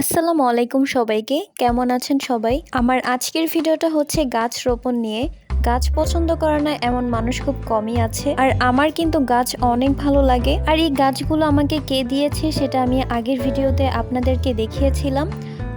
আসসালামু আলাইকুম সবাইকে। কেমন আছেন সবাই? আমার আজকের ভিডিওটা হচ্ছে গাছ রোপণ নিয়ে। গাছ পছন্দ করে না এমন মানুষ খুব কমই আছে। আর আমার কিন্তু গাছ অনেক ভালো লাগে। আর এই গাছগুলো আমাকে কে দিয়েছে সেটা আমি আগের ভিডিওতে আপনাদেরকে দেখিয়েছিলাম।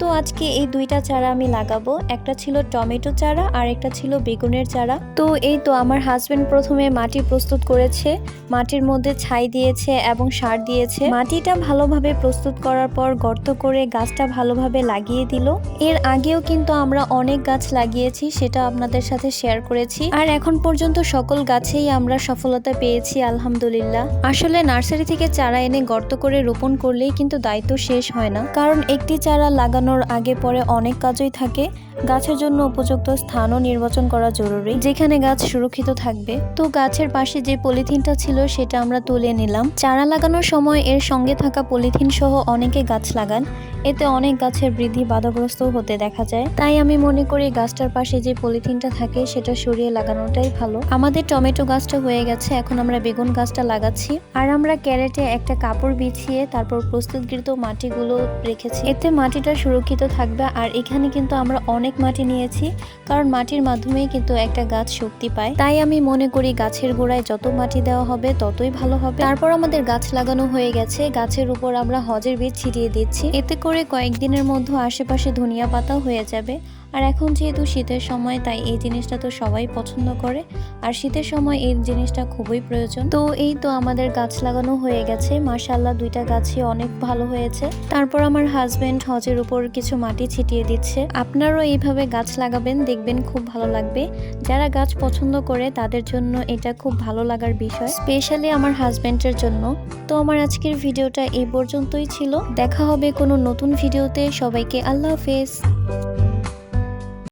তো আজকে এই দুইটা চারা আমি লাগাবো। একটা ছিল টমেটো চারা আর একটা ছিল বেগুনের চারা। তো এই তো আমার হাজবেন্ড প্রথমে মাটি প্রস্তুত করেছে। মাটির মধ্যে ছাই দিয়েছে এবং সার দিয়েছে। মাটিটা ভালোভাবে প্রস্তুত করার পর গর্ত করে গাছটা ভালোভাবে লাগিয়ে দিল। এর আগেও কিন্তু আমরা অনেক গাছ লাগিয়েছি, সেটা আপনাদের সাথে শেয়ার করেছি। আর এখন পর্যন্ত সকল গাছেই আমরা সফলতা পেয়েছি, আলহামদুলিল্লাহ। আসলে নার্সারি থেকে চারা এনে গর্ত করে রোপণ করলেই কিন্তু দায়িত্ব শেষ হয় না। কারণ একটি চারা লাগানোর আগে পরে অনেক কাজই থাকে। গাছের জন্য উপযুক্ত স্থানও নির্বাচন করা জরুরি। যেখানে গাছ সুরক্ষিত থাকবে। তো গাছের পাশে যে পলিথিনটা ছিল সেটা আমরা তুলে নিলাম। চারা লাগানোর সময় এর সঙ্গে থাকা পলিথিন সহ অনেকে গাছ লাগান। এতে অনেক গাছের বৃদ্ধি বাধাগ্রস্ত হতে দেখা যায়। তাই আমি মনে করি গাছটার পাশে যে পলিথিনটা থাকে সেটা সরিয়ে লাগানোটাই ভালো। আমাদের টমেটো গাছটা হয়ে গেছে, এখন আমরা বেগুন গাছটা লাগাচ্ছি। আর আমরা ক্যারেটে একটা কাপড় বিছিয়ে তারপর প্রস্তুতকৃত মাটিগুলো রেখেছি। এতে মাটিটা সুরক্ষিত থাকবে। আর এখানে কিন্তু আমরা অনেক মাটি নিয়েছি, কারণ মাটির মাধ্যমেই কিন্তু একটা গাছ শক্তি পায়। তাই আমি মনে করি গাছের গোড়ায় যত মাটি দেওয়া হবে, ততই ভালো হবে। তারপর আমাদের গাছ লাগানো হয়ে গেছে। গাছের উপর আমরা হজের বীজ ছিটিয়ে দিচ্ছি। এতে করে কয়েকদিনের মধ্যে আশেপাশে ধনিয়া পাতা হয়ে যাবে। আর এখন যেহেতু শীতের সময়, তাই এই জিনিসটা তো সবাই পছন্দ করে। আর শীতের সময় এই জিনিসটা খুবই প্রয়োজন। তো এই তো আমাদের গাছ লাগানো হয়ে গেছে। মাশাল্লাহ দুইটা গাছই অনেক ভালো হয়েছে। তারপর আমার হাজবেন্ড হজের উপর কিছু মাটি ছিটিয়ে দিচ্ছে। আপনারাও এইভাবে গাছ লাগাবেন, দেখবেন খুব ভালো লাগবে। যারা গাছ পছন্দ করে, তাদের জন্য এটা খুব ভালো লাগার বিষয়। স্পেশালি আমার হাজবেন্ডের জন্য। তো আমার আজকের ভিডিওটা এই পর্যন্তই ছিল। দেখা হবে কোনো নতুন ভিডিওতে। সবাইকে আল্লাহ হাফেজ।